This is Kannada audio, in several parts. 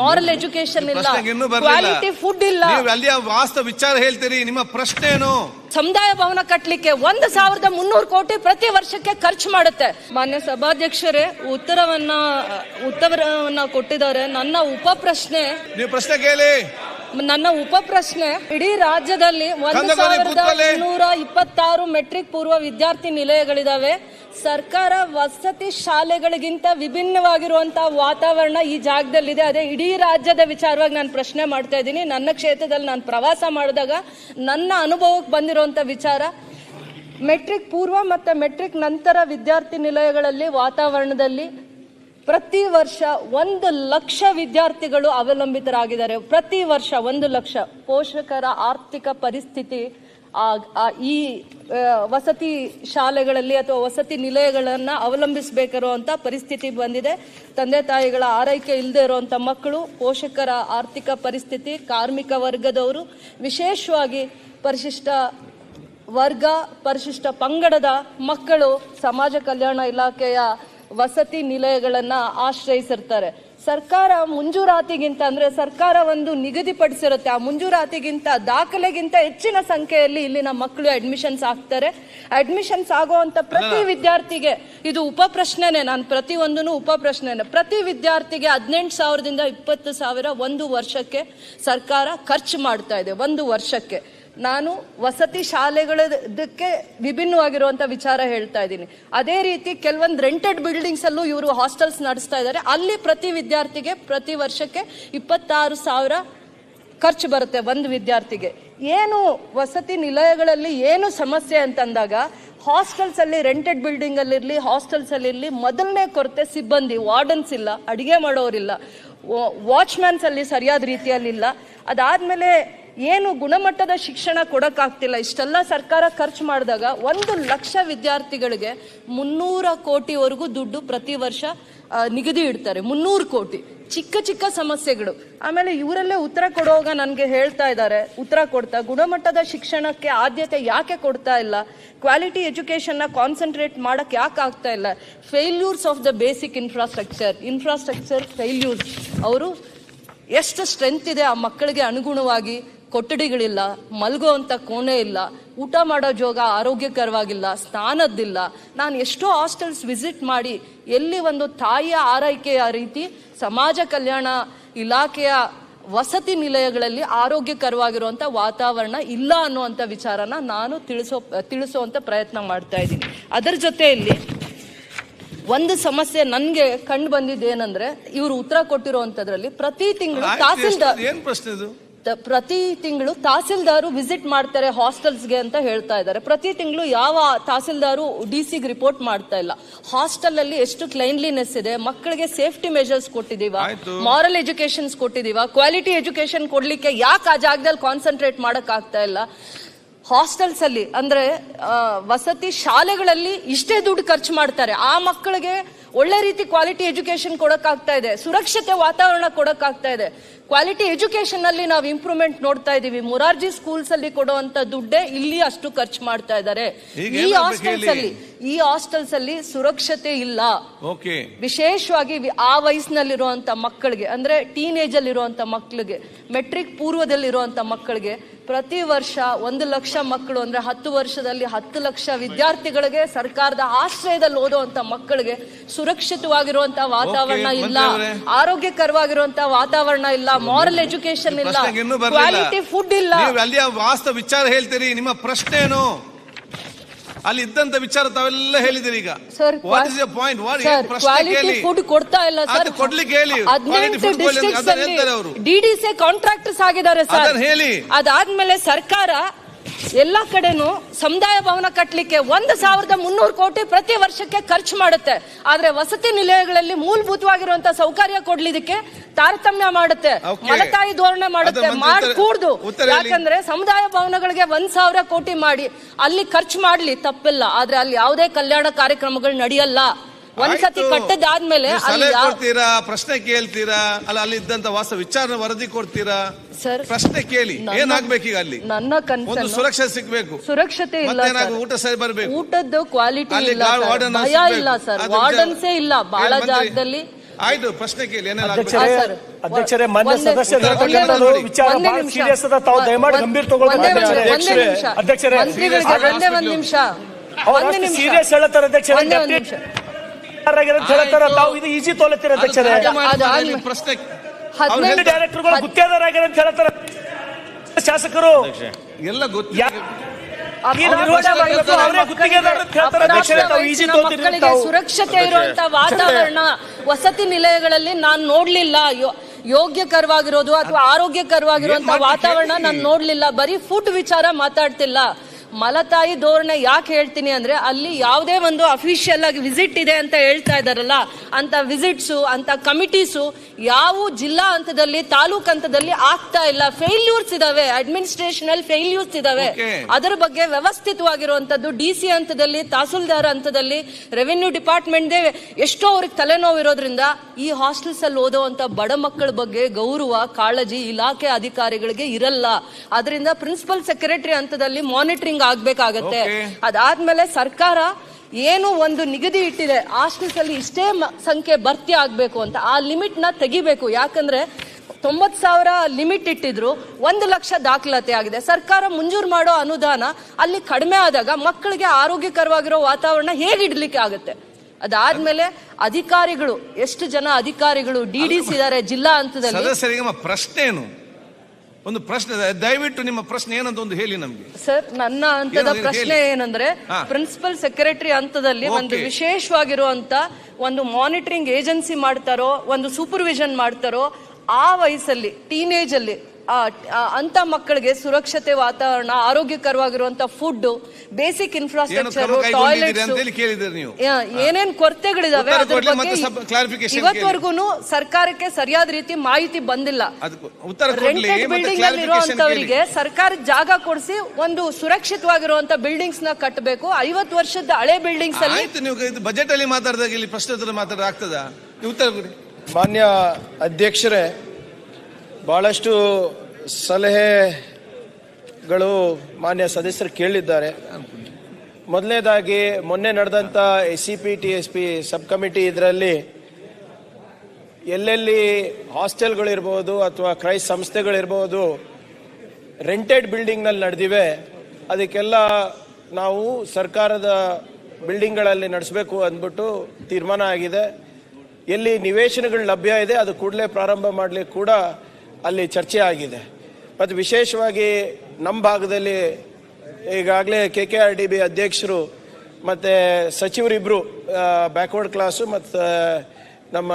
ಮಾರಲ್ ಎಜುಕೇಶನ್ ಇಲ್ಲ. ಕ್ವಾಲಿಟಿ ಫುಡ್ ಇಲ್ಲ. ಅಲ್ಲಿ ವಾಸ್ತವ ವಿಚಾರ ಹೇಳ್ತೀರಿ. ನಿಮ್ಮ ಪ್ರಶ್ನೆ ಏನು ಸಮುದಾಯ ಭವನ ಕಟ್ಟಲಿಕ್ಕೆ ಒಂದು ಸಾವಿರದ ಮುನ್ನೂರು ಕೋಟಿ ಪ್ರತಿ ವರ್ಷಕ್ಕೆ ಖರ್ಚು ಮಾಡುತ್ತೆ. ಮಾನ್ಯ ಸಭಾಧ್ಯಕ್ಷರೇ ಉತ್ತರವನ್ನ ಉತ್ತರವನ್ನ ಕೊಟ್ಟಿದ್ದಾರೆ. ನನ್ನ ಉಪ ಪ್ರಶ್ನೆ. ನೀವು ಪ್ರಶ್ನೆ ಕೇಳಿ. ನನ್ನ ಉಪ ಪ್ರಶ್ನೆ ಇಡೀ ರಾಜ್ಯದಲ್ಲಿ ಒಂದು ಸಾವಿರದ. ಮುನ್ನೂರ ಇಪ್ಪತ್ತಾರು ಮೆಟ್ರಿಕ್ ಪೂರ್ವ ವಿದ್ಯಾರ್ಥಿ ನಿಲಯಗಳಿದಾವೆ. ಸರ್ಕಾರ ವಸತಿ ಶಾಲೆಗಳಿಗಿಂತ ವಿಭಿನ್ನವಾಗಿರುವಂತಹ ವಾತಾವರಣ ಈ ಜಾಗದಲ್ಲಿದೆ. ಅದೇ ಇಡೀ ರಾಜ್ಯದ ವಿಚಾರವಾಗಿ ನಾನು ಪ್ರಶ್ನೆ ಮಾಡ್ತಾ ಇದ್ದೀನಿ. ನನ್ನ ಕ್ಷೇತ್ರದಲ್ಲಿ ನಾನು ಪ್ರವಾಸ ಮಾಡಿದಾಗ ನನ್ನ ಅನುಭವಕ್ಕೆ ಬಂದಿರುವಂತ ವಿಚಾರ ಮೆಟ್ರಿಕ್ ಪೂರ್ವ ಮತ್ತು ಮೆಟ್ರಿಕ್ ನಂತರ ವಿದ್ಯಾರ್ಥಿ ನಿಲಯಗಳಲ್ಲಿ ವಾತಾವರಣದಲ್ಲಿ ಪ್ರತಿ ವರ್ಷ ಒಂದು ಲಕ್ಷ ವಿದ್ಯಾರ್ಥಿಗಳು ಅವಲಂಬಿತರಾಗಿದ್ದಾರೆ. ಪ್ರತಿ ವರ್ಷ ಒಂದು ಲಕ್ಷ ಪೋಷಕರ ಆರ್ಥಿಕ ಪರಿಸ್ಥಿತಿ ಈ ವಸತಿ ಶಾಲೆಗಳಲ್ಲಿ ಅಥವಾ ವಸತಿ ನಿಲಯಗಳನ್ನು ಅವಲಂಬಿಸಬೇಕಿರುವಂಥ ಪರಿಸ್ಥಿತಿ ಬಂದಿದೆ. ತಂದೆ ತಾಯಿಗಳ ಆರೈಕೆ ಇಲ್ಲದೆ ಇರುವಂಥ ಮಕ್ಕಳು, ಪೋಷಕರ ಆರ್ಥಿಕ ಪರಿಸ್ಥಿತಿ, ಕಾರ್ಮಿಕ ವರ್ಗದವರು, ವಿಶೇಷವಾಗಿ ಪರಿಶಿಷ್ಟ ವರ್ಗ, ಪರಿಶಿಷ್ಟ ಪಂಗಡದ ಮಕ್ಕಳು ಸಮಾಜ ಕಲ್ಯಾಣ ಇಲಾಖೆಯ ವಸತಿ ನಿಲಯಗಳನ್ನು ಆಶ್ರಯಿಸಿರ್ತಾರೆ. ಸರ್ಕಾರ ಮುಂಜೂರಾತಿಗಿಂತ ಅಂದ್ರೆ ಸರ್ಕಾರ ಒಂದು ನಿಗದಿಪಡಿಸಿರುತ್ತೆ. ಆ ಮುಂಜೂರಾತಿಗಿಂತ ದಾಖಲೆಗಿಂತ ಹೆಚ್ಚಿನ ಸಂಖ್ಯೆಯಲ್ಲಿ ಇಲ್ಲಿನ ಮಕ್ಕಳು ಅಡ್ಮಿಷನ್ಸ್ ಆಗ್ತಾರೆ. ಅಡ್ಮಿಷನ್ಸ್ ಆಗುವಂತ ಪ್ರತಿ ವಿದ್ಯಾರ್ಥಿಗೆ ಇದು ಉಪ ಪ್ರಶ್ನೆನೆ. ನಾನು ಪ್ರತಿ ಒಂದೂ ಉಪ ಪ್ರಶ್ನೆನೆ. ಪ್ರತಿ ವಿದ್ಯಾರ್ಥಿಗೆ ಹದಿನೆಂಟು ಸಾವಿರದಿಂದ ಇಪ್ಪತ್ತು ಸಾವಿರ ಒಂದು ವರ್ಷಕ್ಕೆ ಸರ್ಕಾರ ಖರ್ಚು ಮಾಡ್ತಾ ಇದೆ. ಒಂದು ವರ್ಷಕ್ಕೆ. ನಾನು ವಸತಿ ಶಾಲೆಗಳದಕ್ಕೆ ವಿಭಿನ್ನವಾಗಿರುವಂತ ವಿಚಾರ ಹೇಳ್ತಾ ಇದ್ದೀನಿ. ಅದೇ ರೀತಿ ಕೆಲವೊಂದು ರೆಂಟೆಡ್ ಬಿಲ್ಡಿಂಗ್ಸ್ ಅಲ್ಲೂ ಇವರು ಹಾಸ್ಟೆಲ್ಸ್ ನಡೆಸ್ತಾ ಇದ್ದಾರೆ. ಅಲ್ಲಿ ಪ್ರತಿ ವಿದ್ಯಾರ್ಥಿಗೆ ಪ್ರತಿ ವರ್ಷಕ್ಕೆ ಇಪ್ಪತ್ತಾರು ಸಾವಿರ ಖರ್ಚು ಬರುತ್ತೆ ಒಂದು ವಿದ್ಯಾರ್ಥಿಗೆ. ಏನು ವಸತಿ ನಿಲಯಗಳಲ್ಲಿ ಏನು ಸಮಸ್ಯೆ ಅಂತಂದಾಗ ಹಾಸ್ಟೆಲ್ಸ್ ಅಲ್ಲಿ ರೆಂಟೆಡ್ ಬಿಲ್ಡಿಂಗ್ ಅಲ್ಲಿ ಇರಲಿ ಹಾಸ್ಟೆಲ್ಸ್ ಅಲ್ಲಿ ಇರಲಿ ಮೊದಲನೇ ಕೊರತೆ ಸಿಬ್ಬಂದಿ ವಾರ್ಡನ್ಸ್ ಇಲ್ಲ, ಅಡಿಗೆ ಮಾಡೋರಿಲ್ಲ. ವಾಚ್ಮ್ಯಾನ್ಸ್ ಅಲ್ಲಿ ಸರಿಯಾದ ರೀತಿಯಲ್ಲಿ ಇಲ್ಲ ಅದಾದ್ಮೇಲೆ ಏನು ಗುಣಮಟ್ಟದ ಶಿಕ್ಷಣ ಕೊಡೋಕ್ಕಾಗ್ತಿಲ್ಲ. ಇಷ್ಟೆಲ್ಲ ಸರ್ಕಾರ ಖರ್ಚು ಮಾಡಿದಾಗ ಒಂದು ಲಕ್ಷ ವಿದ್ಯಾರ್ಥಿಗಳಿಗೆ ಮುನ್ನೂರ ಕೋಟಿವರೆಗೂ ದುಡ್ಡು ಪ್ರತಿ ವರ್ಷ ನಿಗದಿ ಇಡ್ತಾರೆ. ಮುನ್ನೂರು ಕೋಟಿ. ಚಿಕ್ಕ ಚಿಕ್ಕ ಸಮಸ್ಯೆಗಳು. ಆಮೇಲೆ ಇವರಲ್ಲೇ ಉತ್ತರ ಕೊಡುವಾಗ ನನಗೆ ಹೇಳ್ತಾ ಇದ್ದಾರೆ. ಉತ್ತರ ಕೊಡ್ತಾ, ಗುಣಮಟ್ಟದ ಶಿಕ್ಷಣಕ್ಕೆ ಆದ್ಯತೆ ಯಾಕೆ ಕೊಡ್ತಾ ಇಲ್ಲ? ಕ್ವಾಲಿಟಿ ಎಜುಕೇಷನ್ನ ಕಾನ್ಸಂಟ್ರೇಟ್ ಮಾಡೋಕ್ಕೆ ಯಾಕೆ ಆಗ್ತಾ ಇಲ್ಲ? Failures of the basic infrastructure. Infrastructure failures. ಅವರು ಎಷ್ಟು ಸ್ಟ್ರೆಂತ್ ಇದೆ ಆ ಮಕ್ಕಳಿಗೆ ಅನುಗುಣವಾಗಿ. ಕೊಠಡಿಗಳಿಲ್ಲ ಮಲಗುವಂಥ ಕೋಣೆ ಇಲ್ಲ ಊಟ ಮಾಡೋ ಜೋಗ ಆರೋಗ್ಯಕರವಾಗಿಲ್ಲ ಸ್ನಾನದ್ದಿಲ್ಲ. ನಾನು ಎಷ್ಟೋ ಹಾಸ್ಟೆಲ್ಸ್ ವಿಸಿಟ್ ಮಾಡಿ ಎಲ್ಲಿ ಒಂದು ತಾಯಿಯ ಆರೈಕೆಯ ರೀತಿ ಸಮಾಜ ಕಲ್ಯಾಣ ಇಲಾಖೆಯ ವಸತಿ ನಿಲಯಗಳಲ್ಲಿ ಆರೋಗ್ಯಕರವಾಗಿರುವಂಥ ವಾತಾವರಣ ಇಲ್ಲ ಅನ್ನುವಂಥ ವಿಚಾರನ ನಾನು ತಿಳಿಸೋ ತಿಳಿಸುವಂಥ ಪ್ರಯತ್ನ ಮಾಡ್ತಾ ಇದ್ದೀನಿ. ಅದರ ಜೊತೆಯಲ್ಲಿ ಒಂದು ಸಮಸ್ಯೆ ನನಗೆ ಕಂಡು ಬಂದಿದ್ದೇನೆಂದ್ರೆ ಇವರು ಉತ್ತರ ಕೊಟ್ಟಿರುವಂತದ್ರಲ್ಲಿ ಪ್ರತಿ ತಿಂಗಳು ತಹಸೀಲ್ದಾರ್ ಏನ್ ಪ್ರಶ್ನೆ ಇದು? ಪ್ರತಿ ತಿಂಗಳು ತಹಸೀಲ್ದಾರು ವಿಸಿಟ್ ಮಾಡ್ತಾರೆ ಹಾಸ್ಟೆಲ್ಸ್ಗೆ ಅಂತ ಹೇಳ್ತಾ ಇದ್ದಾರೆ. ಪ್ರತಿ ತಿಂಗಳು ಯಾವ ತಹಸೀಲ್ದಾರು ಡಿ ಸಿಗೆ ರಿಪೋರ್ಟ್ ಮಾಡ್ತಾ ಇಲ್ಲ. ಹಾಸ್ಟೆಲ್ ಅಲ್ಲಿ ಎಷ್ಟು ಕ್ಲೈನ್ಲಿನೆಸ್ ಇದೆ ಮಕ್ಕಳಿಗೆ ಸೇಫ್ಟಿ ಮೆಷರ್ಸ್ ಕೊಟ್ಟಿದೀವ. ಮಾರಲ್ ಎಜುಕೇಶನ್ಸ್ ಕೊಟ್ಟಿದೀವ ಕ್ವಾಲಿಟಿ ಎಜುಕೇಶನ್ ಕೊಡ್ಲಿಕ್ಕೆ ಯಾಕೆ ಆ ಜಾಗದಲ್ಲಿ ಕಾನ್ಸಂಟ್ರೇಟ್ ಮಾಡಕ್ ಆಗ್ತಾ ಇಲ್ಲ? ಹಾಸ್ಟೆಲ್ಸ್ ಅಲ್ಲಿ ಅಂದ್ರೆ ವಸತಿ ಶಾಲೆಗಳಲ್ಲಿ ಇಷ್ಟೇ ದುಡ್ಡು ಖರ್ಚು ಮಾಡ್ತಾರೆ. ಆ ಮಕ್ಕಳಿಗೆ ಒಳ್ಳೆ ರೀತಿ ಕ್ವಾಲಿಟಿ ಎಜುಕೇಶನ್ ಕೊಡಕ್ಕಾಗ್ತಾ ಇದೆ. ಸುರಕ್ಷತೆ ವಾತಾವರಣ ಕೊಡಕ್ಕಾಗ್ತಾ ಇದೆ. ಕ್ವಾಲಿಟಿ ಎಜುಕೇಶನ್ ಅಲ್ಲಿ ನಾವು ಇಂಪ್ರೂವ್ಮೆಂಟ್ ನೋಡ್ತಾ ಇದೀವಿ. ಮೊರಾರ್ಜಿ ಸ್ಕೂಲ್ಸ್ ಅಲ್ಲಿ ಕೊಡುವಂತ ದುಡ್ಡೇ ಇಲ್ಲಿ ಅಷ್ಟು ಖರ್ಚು ಮಾಡ್ತಾ ಇದ್ದಾರೆ ಈ ಹಾಸ್ಟೆಲ್ಸ್ ಅಲ್ಲಿ ಈ ಹಾಸ್ಟೆಲ್ಸ್ ಅಲ್ಲಿ ಸುರಕ್ಷತೆ ಇಲ್ಲ. ವಿಶೇಷವಾಗಿ ಆ ವಯಸ್ಸಿನಲ್ಲಿರುವಂತ ಮಕ್ಕಳಿಗೆ ಅಂದ್ರೆ ಟೀನೇಜ್ ಅಲ್ಲಿರುವಂತ ಮಕ್ಕಳಿಗೆ ಮೆಟ್ರಿಕ್ ಪೂರ್ವದಲ್ಲಿರುವಂತ ಮಕ್ಕಳಿಗೆ ಪ್ರತಿ ವರ್ಷ ಒಂದು ಲಕ್ಷ ಮಕ್ಕಳು ಅಂದ್ರೆ ಹತ್ತು ವರ್ಷದಲ್ಲಿ ಹತ್ತು ಲಕ್ಷ ವಿದ್ಯಾರ್ಥಿಗಳಿಗೆ ಸರ್ಕಾರದ ಆಶ್ರಯದಲ್ಲಿ ಓದುವಂತ ಮಕ್ಕಳಿಗೆ ಸುರಕ್ಷಿತವಾಗಿರುವಂತ ವಾತಾವರಣ ಇಲ್ಲ. ಆರೋಗ್ಯಕರವಾಗಿರುವಂತಹ ಆರೋಗ್ಯಕರವಾಗಿರುವಂತ ವಾತಾವರಣ ಇಲ್ಲ. ಮಾರಲ್ ಎಜುಕೇಶನ್ ಇಲ್ಲ. ಕ್ವಾಲಿಟಿ ಫುಡ್ ಇಲ್ಲ. ನೀವು ಅಲ್ಲಿಯ ವಾಸ್ತವ ವಿಚಾರ ಹೇಳ್ತೀರಿ ನಿಮ್ಮ ಪ್ರಶ್ನೆ ಏನು? ಅಲ್ಲಿ ಇದ್ದಂತ ವಿಚಾರ ತಾವೆಲ್ಲ ಹೇಳಿದಿರಿ ಈಗ. Sir what is point what quality food ಕೊಡ್ತಾ ಇಲ್ಲ ಸರ್ ಅದು ಕೊಡ್ಲಿಕ್ಕೆ ಹೇಳಿ. ಹದಿನೆಂಟು ಡಿಸ್ಟ್ರಿಕ್ಟ್ಸ್ ಅದನ್ನ ಹೇಳ್ತಾರೆ ಅವರು. ಡಿಡಿಸಿ ಕಾಂಟ್ರಾಕ್ಟರ್ಸ್ ಆಗಿದ್ದಾರೆ ಸರ್ ಅದನ್ನ ಹೇಳಿ. ಅದಾದ್ಮೇಲೆ ಸರ್ಕಾರ ಎಲ್ಲಾ ಕಡೆನೂ ಸಮುದಾಯ ಭವನ ಕಟ್ಟಲಿಕ್ಕೆ ಒಂದು ಸಾವಿರದ ಮುನ್ನೂರು ಕೋಟಿ ಪ್ರತಿ ವರ್ಷಕ್ಕೆ ಖರ್ಚು ಮಾಡುತ್ತೆ. ಆದ್ರೆ ವಸತಿ ನಿಲಯಗಳಲ್ಲಿ ಮೂಲಭೂತವಾಗಿರುವಂತಹ ಸೌಕರ್ಯ ಕೊಡ್ಲಿದಕ್ಕೆ ತಾರತಮ್ಯ ಮಾಡುತ್ತೆ. ಮಲತಾಯಿ ಧೋರಣೆ ಮಾಡುತ್ತೆ. ಅದನ್ನ ಮಂತ್ರಿ ಮಾಡಿ ಉತ್ತರ- ಕೂಡ್ದು ಉತ್ತರ ಹೇಳಿ. ಯಾಕಂದ್ರೆ ಸಮುದಾಯ ಭವನಗಳಿಗೆ ಒಂದ್ ಸಾವಿರ ಕೋಟಿ ಮಾಡಿ. ಅಲ್ಲಿ ಖರ್ಚು ಮಾಡ್ಲಿ ತಪ್ಪಿಲ್ಲ. ಆದ್ರೆ ಅಲ್ಲಿ ಯಾವುದೇ ಕಲ್ಯಾಣ ಕಾರ್ಯಕ್ರಮಗಳು ನಡೆಯಲ್ಲ. ಒಂದ್ಸತಿ. ಕಟ್ಟದಾದ್ಮೇಲೆ ಕೊಡ್ತೀರಾ ಪ್ರಶ್ನೆ ಕೇಳ್ತೀರಾ ಅಲ್ಲ ಅಲ್ಲಿ ಇದ್ದಂತ ವಾಸ ವಿಚಾರ ವರದಿ ಕೊಡ್ತೀರಾ? ಸರ್ ಪ್ರಶ್ನೆ ಕೇಳಿ ಏನಾಗ್ಬೇಕು ಏನಾಗ್ಬೇಕೀಗ ಅಲ್ಲಿ? ನನ್ನ ಒಂದು ಸುರಕ್ಷತೆ ಸುರಕ್ಷೆ ಸಿಗ್ಬೇಕು. ಸುರಕ್ಷತೆ ಇಲ್ಲ. ಊಟ ಸರಿ ಬರ್ಬೇಕು? ಊಟದ್ದು ಕ್ವಾಲಿಟಿ ಇಲ್ಲ ಗಾರ್ಡ್ ಸರ್. ವಾರ್ಡನ್ ಭಯ ಇಲ್ಲ ಸರ್. ವಾರ್ಡನ್ಸೇ ಇಲ್ಲ. ಬಹಳ? ಜಾಗದಲ್ಲಿ ಆಯ್ತು ಪ್ರಶ್ನೆ ಕೇಳಿ ಅಧ್ಯಕ್ಷರೇ ಹಾ, ಸರ್. ಅಧ್ಯಕ್ಷರೇ ಮಾನ್ಯ ಒಂದೇ- ಸದಸ್ಯರು ಒಂದೇ ವಿಚಾರ ಒಂದೇ ಬಹಳ ನಿಮಿಷ. ಸೀರಿಯಸ್ ಅದ ತಾವು ದಯಮಾಡಿ ಗಂಭೀರ ತಗೊಳ್ಬೇಕು ಅಧ್ಯಕ್ಷರೇ. ನಿಮಿಷ. ಅಧ್ಯಕ್ಷರೇ ಮಂತ್ರಿಗಳಿಗೆ ಒಂದೇ ಒಂದೇ ನಿಮಿಷ. ಸೀರಿಯಸ್ ಹೇಳತ್ತಾರೆ ಅಧ್ಯಕ್ಷರೇ. ತಾವು ಇದು ಈಸಿ ತೋಲತ್ತೀರ ಅಧ್ಯಕ್ಷರೇ ಪ್ರಶ್ನೆ ಹದಿನೈದು ಡೈರೆಕ್ಟರ್ಗಳು ಅಂತ ಹೇಳ್ತಾರ. ಶಾಸಕರು. ಎಲ್ಲ ಮಕ್ಕಳಿಗೆ ಸುರಕ್ಷತೆ ಇರುವಂತ ವಾತಾವರಣ ವಸತಿ ನಿಲಯಗಳಲ್ಲಿ ನಾನು ನೋಡ್ಲಿಲ್ಲ. ಯೋಗ್ಯಕರವಾಗಿರೋದು ಅಥವಾ ಆರೋಗ್ಯಕರವಾಗಿರುವಂತ ವಾತಾವರಣ ನಾನು? ನೋಡ್ಲಿಲ್ಲ. ಬರೀ ಫುಡ್ ವಿಚಾರ ಮಾತಾಡ್ತಿಲ್ಲ. ಮಲತಾಯಿ ಧೋರಣೆ ಯಾಕೆ ಹೇಳ್ತೀನಿ ಅಂದ್ರೆ ಅಲ್ಲಿ ಯಾವುದೇ ಒಂದು ಅಫಿಷಿಯಲ್ ಆಗಿ ವಿಸಿಟ್ ಇದೆ ಅಂತ ಹೇಳ್ತಾ ಇದಾರಲ್ಲ ಅಂತ ವಿಸಿಟ್ಸು ಅಂತ ಕಮಿಟೀಸು ಯಾವ ಜಿಲ್ಲಾ ಹಂತದಲ್ಲಿ ತಾಲೂಕ್ ಹಂತದಲ್ಲಿ ಆಗ್ತಾ ಇಲ್ಲ. ಫೇಲ್ಯೂರ್ಸ್ ಇದಾವೆ ಅಡ್ಮಿನಿಸ್ಟ್ರೇಷನ್ ಅಲ್ಲಿ ಫೇಲ್ಯೂರ್ಸ್ ಇದಾವೆ ಅದರ ಬಗ್ಗೆ ವ್ಯವಸ್ಥಿತವಾಗಿರುವಂತದ್ದು ಡಿ ಸಿ ಹಂತದಲ್ಲಿ ತಹಸೀಲ್ದಾರ್ ಹಂತದಲ್ಲಿ ರೆವೆನ್ಯೂ ಡಿಪಾರ್ಟ್ಮೆಂಟ್ ಎಷ್ಟೋ ಅವ್ರಿಗೆ ತಲೆನೋವು ಇರೋದ್ರಿಂದ ಈ ಹಾಸ್ಟೆಲ್ಸ್ ಅಲ್ಲಿ ಓದುವಂತ ಬಡ ಮಕ್ಕಳ ಬಗ್ಗೆ ಗೌರವ ಕಾಳಜಿ ಇಲಾಖೆ ಅಧಿಕಾರಿಗಳಿಗೆ ಇರಲ್ಲ. ಅದರಿಂದ ಪ್ರಿನ್ಸಿಪಲ್ ಸೆಕ್ರೆಟರಿ ಹಂತದಲ್ಲಿ ಮಾನಿಟರಿಂಗ್ ಆಗ್ಬೇಕಾಗತ್ತೆ. ಅದಾದ್ಮೇಲೆ ಸರ್ಕಾರ ಏನು ಒಂದು ನಿಗದಿ ಇಟ್ಟಿದೆ. ಹಾಸ್ಟೆಲ್ಸ್ ಅಲ್ಲಿ ಇಷ್ಟೇ ಸಂಖ್ಯೆ ಭರ್ತಿ ಆಗ್ಬೇಕು ಅಂತ. ಆ ಲಿಮಿಟ್ನ ತೆಗಿಬೇಕು. ಯಾಕಂದ್ರೆ ತೊಂಬತ್ ಸಾವಿರ ಲಿಮಿಟ್ ಇಟ್ಟಿದ್ರು. ಒಂದು ಲಕ್ಷ ದಾಖಲಾತಿ ಆಗಿದೆ. ಸರ್ಕಾರ ಮಂಜೂರು ಮಾಡೋ ಅನುದಾನ ಅಲ್ಲಿ ಕಡಿಮೆ ಆದಾಗ ಮಕ್ಕಳಿಗೆ ಆರೋಗ್ಯಕರವಾಗಿರೋ ವಾತಾವರಣ ಹೇಗೆ ಇಡ್ಲಿಕ್ಕೆ ಆಗುತ್ತೆ? ಅದಾದ್ಮೇಲೆ ಅಧಿಕಾರಿಗಳು ಎಷ್ಟು ಜನ ಅಧಿಕಾರಿಗಳು ಡಿ ಡಿ ಸಿ ಇದಾರೆ ಜಿಲ್ಲಾ ಹಂತದಲ್ಲಿ? ಪ್ರಶ್ನೆ ಏನು? ಒಂದು ಪ್ರಶ್ನೆ ದಯವಿಟ್ಟು ನಿಮ್ಮ ಪ್ರಶ್ನೆ ಏನಂತ ಒಂದು ಹೇಳಿ ನಮ್ಗೆ ಸರ್ ನನ್ನ ಹಂತದ ಏನದು ಪ್ರಶ್ನೆ ಹೇಳಿ. ಏನಂದ್ರೆ ಹಾ. ಪ್ರಿನ್ಸಿಪಲ್ ಸೆಕ್ರೆಟರಿ ಹಂತದಲ್ಲಿ ಒಂದು Okay. ವಿಶೇಷವಾಗಿರುವಂತ ಒಂದು ಮಾನಿಟರಿಂಗ್ ಏಜೆನ್ಸಿ ಮಾಡ್ತಾರೋ ಒಂದು ಸೂಪರ್ವಿಷನ್ ಮಾಡ್ತಾರೋ ಆ ವಯಸ್ಸಲ್ಲಿ ಟೀನೇಜ್ ಅಲ್ಲಿ ಅಂತ ಮಕ್ಕಳಿಗೆ ಸುರಕ್ಷತೆ ವಾತಾವರಣ ಆರೋಗ್ಯಕರವಾಗಿರುವಂತ ಫುಡ್ ಬೇಸಿಕ್ ಇನ್ಫ್ರಾಸ್ಟ್ರಕ್ಚರ್ ಏನೇನ್ ಕೊರತೆಗಳಿದಾವೆ ಇವತ್ವರೆಗೂ ಸರ್ಕಾರಕ್ಕೆ ಸರಿಯಾದ ರೀತಿ ಮಾಹಿತಿ ಬಂದಿಲ್ಲ. ಅದಕ್ಕೆ ಉತ್ತರ ಕೊಡ್ಲಿ ರೆಂಟೆಡ್ ಮತ್ತೆ ಬಿಲ್ಡಿಂಗ್ ಅಲ್ಲಿ ಇರುವಂತವರಿಗೆ ಸರ್ಕಾರ ಜಾಗ ಕೊಡಿಸಿ ಒಂದು ಸುರಕ್ಷಿತವಾಗಿರುವಂತ ಬಿಲ್ಡಿಂಗ್ಸ್ನ ಕಟ್ಟಬೇಕು. ಐವತ್ತು ವರ್ಷದ ಹಳೆ ಬಿಲ್ಡಿಂಗ್ಸ್ ಅಲ್ಲಿ ಆಯ್ತು ನೀವು ಇದು ಬಜೆಟ್ ಅಲ್ಲಿ ಮಾತಾಡಿದಾಗ ಇಲ್ಲಿ ಪ್ರಶ್ನೆ ಮಾತಾಡ್ತದ ಮಾತಾಡ ಆಗ್ತದಾ? ಉತ್ತರ ಕೊಡಿ. ಮಾನ್ಯ ಅಧ್ಯಕ್ಷರೇ ಬಹಳಷ್ಟು ಸಲಹೆಗಳು ಮಾನ್ಯ ಸದಸ್ಯರು ಕೇಳಿದ್ದಾರೆ. ಮೊದಲನೇದಾಗಿ ಮೊನ್ನೆ ನಡೆದಂಥ S C P T S P sub committee ಇದರಲ್ಲಿ ಎಲ್ಲೆಲ್ಲಿ ಹಾಸ್ಟೆಲ್ಗಳಿರ್ಬೋದು ಅಥವಾ ಕ್ರೈಸ್ ಸಂಸ್ಥೆಗಳಿರ್ಬೋದು ರೆಂಟೆಡ್ ಬಿಲ್ಡಿಂಗ್ನಲ್ಲಿ ನಡೆದಿವೆ. ಅದಕ್ಕೆಲ್ಲ ನಾವು ಸರ್ಕಾರದ ಬಿಲ್ಡಿಂಗ್ಗಳಲ್ಲಿ ನಡೆಸಬೇಕು ಅಂದ್ಬಿಟ್ಟು ತೀರ್ಮಾನ ಆಗಿದೆ. ಎಲ್ಲಿ ನಿವೇಶನಗಳು ಲಭ್ಯ ಇದೆ, ಅದು ಕೂಡಲೇ ಪ್ರಾರಂಭ ಮಾಡಲಿಕ್ಕೆ ಕೂಡ ಅಲ್ಲಿ ಚರ್ಚೆ ಆಗಿದೆ. ಮತ್ತು ವಿಶೇಷವಾಗಿ ನಮ್ಮ ಭಾಗದಲ್ಲಿ ಈಗಾಗಲೇ K K R D B ಅಧ್ಯಕ್ಷರು ಮತ್ತು ಸಚಿವರಿಬ್ಬರು ಬ್ಯಾಕ್ವರ್ಡ್ ಕ್ಲಾಸು ಮತ್ತು ನಮ್ಮ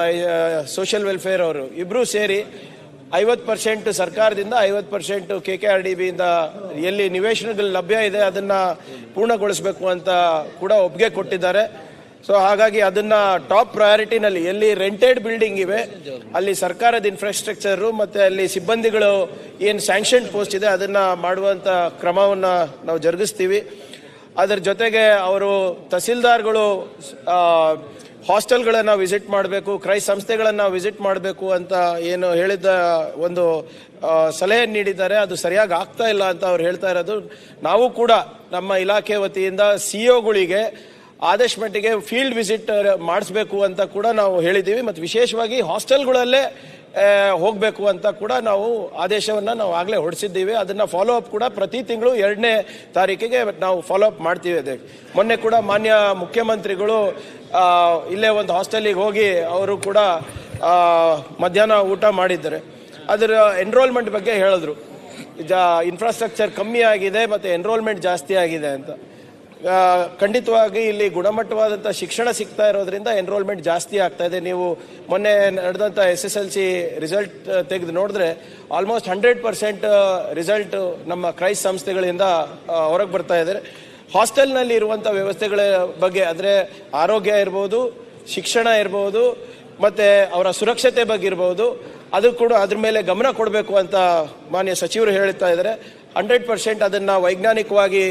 ಸೋಷಿಯಲ್ ವೆಲ್ಫೇರ್ ಅವರು ಇಬ್ಬರೂ ಸೇರಿ ಐವತ್ತು ಪರ್ಸೆಂಟ್ ಸರ್ಕಾರದಿಂದ ಐವತ್ತು percent K K R D ಬಿಯಿಂದ ಎಲ್ಲಿ ನಿವೇಶನಗಳು ಲಭ್ಯ ಇದೆ ಅದನ್ನು ಪೂರ್ಣಗೊಳಿಸಬೇಕು ಅಂತ ಕೂಡ ಒಪ್ಪಿಗೆ ಕೊಟ್ಟಿದ್ದಾರೆ. ಸೊ ಹಾಗಾಗಿ ಅದನ್ನ ಟಾಪ್ ಪ್ರಯಾರಿಟಿನಲ್ಲಿ ಎಲ್ಲಿ ರೆಂಟೆಡ್ ಬಿಲ್ಡಿಂಗ್ ಇವೆ, ಅಲ್ಲಿ ಸರ್ಕಾರದ ಇನ್ಫ್ರಾಸ್ಟ್ರಕ್ಚರು ಮತ್ತೆ ಅಲ್ಲಿ ಸಿಬ್ಬಂದಿಗಳು ಏನು ಸ್ಯಾಂಕ್ಷನ್ ಪೋಸ್ಟ್ ಇದೆ, ಅದನ್ನ ಮಾಡುವಂತ ಕ್ರಮವನ್ನ ನಾವು ಜರುಗಿಸ್ತೀವಿ. ಅದರ ಜೊತೆಗೆ ಅವರು ತಹಸೀಲ್ದಾರ್ಗಳು ಹಾಸ್ಟೆಲ್ಗಳನ್ನು ವಿಸಿಟ್ ಮಾಡಬೇಕು ಕ್ರೈ ಸಂಸ್ಥೆಗಳನ್ನು ವಿಸಿಟ್ ಮಾಡಬೇಕು ಅಂತ ಏನು ಹೇಳಿದ ಒಂದು ಸಲಹೆ ನೀಡಿದ್ದಾರೆ. ಅದು ಸರಿಯಾಗಿ ಆಗ್ತಾ ಇಲ್ಲ ಅಂತ ಅವ್ರು ಹೇಳ್ತಾ ಇರೋದು. ನಾವು ಕೂಡ ನಮ್ಮ ಇಲಾಖೆ ವತಿಯಿಂದ ಸಿಇಒಗಳಿಗೆ ಆದಷ್ಟು ಮಟ್ಟಿಗೆ ಫೀಲ್ಡ್ ವಿಸಿಟ್ ಮಾಡಿಸ್ಬೇಕು ಅಂತ ಕೂಡ ನಾವು ಹೇಳಿದ್ದೀವಿ. ಮತ್ತು ವಿಶೇಷವಾಗಿ ಹಾಸ್ಟೆಲ್ಗಳಲ್ಲೇ ಹೋಗಬೇಕು ಅಂತ ಕೂಡ ನಾವು ಆದೇಶವನ್ನು ನಾವು ಆಗಲೇ ಹೊರಡಿಸಿದ್ದೀವಿ. ಅದನ್ನು ಫಾಲೋ ಅಪ್ ಕೂಡ ಪ್ರತಿ ತಿಂಗಳು ಎರಡನೇ ತಾರೀಕಿಗೆ ನಾವು ಫಾಲೋ ಅಪ್ ಮಾಡ್ತೀವಿ ಅದಕ್ಕೆ ಮೊನ್ನೆ ಕೂಡ ಮಾನ್ಯ ಮುಖ್ಯಮಂತ್ರಿಗಳು ಇಲ್ಲೇ ಒಂದು ಹಾಸ್ಟೆಲಿಗೆ ಹೋಗಿ ಅವರು ಕೂಡ ಮಧ್ಯಾಹ್ನ ಊಟ ಮಾಡಿದ್ದಾರೆ. ಅದರ ಎನ್ರೋಲ್ಮೆಂಟ್ ಬಗ್ಗೆ ಹೇಳಿದ್ರು. ಜ ಇನ್ಫ್ರಾಸ್ಟ್ರಕ್ಚರ್ ಕಮ್ಮಿ ಆಗಿದೆ, ಮತ್ತು ಎನ್ರೋಲ್ಮೆಂಟ್ ಜಾಸ್ತಿ ಆಗಿದೆ ಅಂತ. ಖಂಡಿತವಾಗಿ ಇಲ್ಲಿ ಗುಣಮಟ್ಟವಾದಂಥ ಶಿಕ್ಷಣ ಸಿಗ್ತಾ ಇರೋದ್ರಿಂದ ಎನ್ರೋಲ್ಮೆಂಟ್ ಜಾಸ್ತಿ ಆಗ್ತಾ ಇದೆ. ನೀವು ಮೊನ್ನೆ ನಡೆದಂಥ S S L C result ತೆಗೆದು ನೋಡಿದ್ರೆ ಆಲ್ಮೋಸ್ಟ್ ಹಂಡ್ರೆಡ್ ಪರ್ಸೆಂಟ್ ರಿಸಲ್ಟ್ ನಮ್ಮ ಕ್ರೈಸ್ಟ್ ಸಂಸ್ಥೆಗಳಿಂದ ಹೊರಗೆ ಬರ್ತಾ ಇದ್ದಾರೆ ಹಾಸ್ಟೆಲ್ನಲ್ಲಿ ಇರುವಂಥ ವ್ಯವಸ್ಥೆಗಳ ಬಗ್ಗೆ ಅಂದರೆ ಆರೋಗ್ಯ ಇರ್ಬೋದು, ಶಿಕ್ಷಣ ಇರ್ಬೋದು, ಮತ್ತು ಅವರ ಸುರಕ್ಷತೆ ಬಗ್ಗೆ ಇರ್ಬೋದು, ಅದು ಕೂಡ ಅದ್ರ ಮೇಲೆ ಗಮನ ಕೊಡಬೇಕು ಅಂತ ಮಾನ್ಯ ಸಚಿವರು ಹೇಳ್ತಾ ಇದ್ದಾರೆ. ಹಂಡ್ರೆಡ್ ಪರ್ಸೆಂಟ್ ಅದನ್ನು ವೈಜ್ಞಾನಿಕವಾಗಿ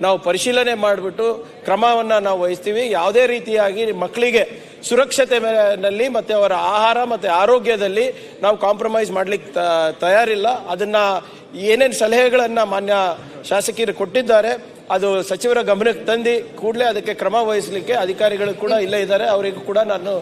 ನಾವು ಪರಿಶೀಲನೆ ಮಾಡಿಬಿಟ್ಟು ಕ್ರಮವನ್ನು ನಾವು ವಹಿಸ್ತೀವಿ. ಯಾವುದೇ ರೀತಿಯಾಗಿ ಮಕ್ಕಳಿಗೆ ಸುರಕ್ಷತೆ ನಲ್ಲಿ ಮತ್ತು ಅವರ ಆಹಾರ ಮತ್ತು ಆರೋಗ್ಯದಲ್ಲಿ ನಾವು ಕಾಂಪ್ರಮೈಸ್ ಮಾಡಲಿಕ್ಕೆ ತ- ತಯಾರಿಲ್ಲ. ಅದನ್ನು ಏನೇನು ಸಲಹೆಗಳನ್ನು ಮಾನ್ಯ ಶಾಸಕಿಯರು ಕೊಟ್ಟಿದ್ದಾರೆ ಅದು ಸಚಿವರ ಗಮನಕ್ಕೆ ತಂದು ಕೂಡಲೇ ಅದಕ್ಕೆ ಕ್ರಮ ವಹಿಸಲಿಕ್ಕೆ ಅಧಿಕಾರಿಗಳು ಕೂಡ ಇಲ್ಲೇ ಇದ್ದಾರೆ. ಅವರಿಗೂ ಕೂಡ ನಾನು